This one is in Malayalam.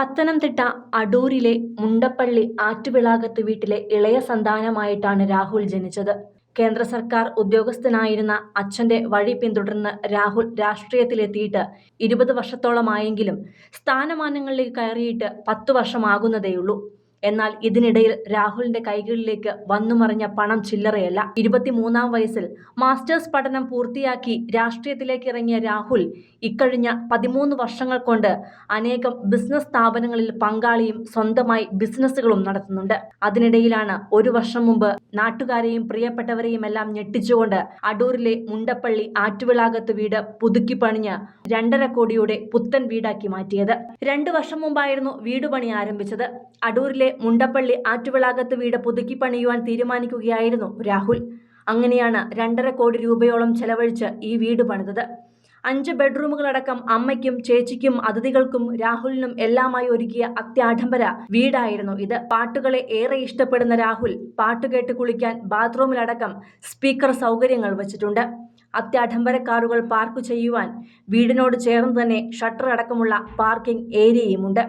പത്തനംതിട്ട അടൂരിലെ മുണ്ടപ്പള്ളി ആറ്റുവിളാകത്ത് വീട്ടിലെ ഇളയ സന്താനമായിട്ടാണ് രാഹുൽ ജനിച്ചത്. കേന്ദ്ര സർക്കാർ ഉദ്യോഗസ്ഥനായിരുന്ന അച്ഛന്റെ വഴി പിന്തുടർന്ന് രാഹുൽ രാഷ്ട്രീയത്തിലെത്തിയിട്ട് ഇരുപത് വർഷത്തോളമായെങ്കിലും സ്ഥാനമാനങ്ങളിലേക്ക് കയറിയിട്ട് പത്തു വർഷമാകുന്നതേയുള്ളൂ. എന്നാൽ ഇതിനിടയിൽ രാഹുലിന്റെ കൈകളിലേക്ക് വന്നുമറിഞ്ഞ പണം ചില്ലറയല്ല. ഇരുപത്തിമൂന്നാം വയസ്സിൽ മാസ്റ്റേഴ്സ് പഠനം പൂർത്തിയാക്കി രാഷ്ട്രീയത്തിലേക്ക് ഇറങ്ങിയ രാഹുൽ ഇക്കഴിഞ്ഞ പതിമൂന്ന് വർഷങ്ങൾ കൊണ്ട് അനേകം ബിസിനസ് സ്ഥാപനങ്ങളിൽ പങ്കാളിയും സ്വന്തമായി ബിസിനസ്സുകളും നടത്തുന്നുണ്ട്. അതിനിടയിലാണ് ഒരു വർഷം മുമ്പ് നാട്ടുകാരെയും പ്രിയപ്പെട്ടവരെയും എല്ലാം ഞെട്ടിച്ചുകൊണ്ട് അടൂരിലെ മുണ്ടപ്പള്ളി ആറ്റുവിളാകത്ത് വീട് പുതുക്കി പണിഞ്ഞ് രണ്ടര കോടിയുടെ പുത്തൻ വീടാക്കി മാറ്റിയത്. രണ്ടു വർഷം മുമ്പായിരുന്നു വീട് പണി ആരംഭിച്ചത്. അടൂരിലെ മുണ്ടപ്പള്ളി ആറ്റുവിളാകത്ത് വീട് പുതുക്കി പണിയുവാൻ തീരുമാനിക്കുകയായിരുന്നു രാഹുൽ. അങ്ങനെയാണ് രണ്ടര കോടി രൂപയോളം ചെലവഴിച്ച് ഈ വീട് പണിതത്. അഞ്ച് ബെഡ്റൂമുകളടക്കം അമ്മയ്ക്കും ചേച്ചിക്കും അതിഥികൾക്കും രാഹുലിനും എല്ലാമായി ഒരുക്കിയ അത്യാഡംബര വീടായിരുന്നു ഇത്. പാട്ടുകളെ ഏറെ ഇഷ്ടപ്പെടുന്ന രാഹുൽ പാട്ട് കേട്ട് കുളിക്കാൻ ബാത്റൂമിലടക്കം സ്പീക്കർ സൗകര്യങ്ങൾ വച്ചിട്ടുണ്ട്. അത്യാഡംബര കാറുകൾ പാർക്ക് ചെയ്യുവാൻ വീടിനോട് ചേർന്ന് തന്നെ ഷട്ടർ അടക്കമുള്ള പാർക്കിംഗ് ഏരിയയുമുണ്ട്.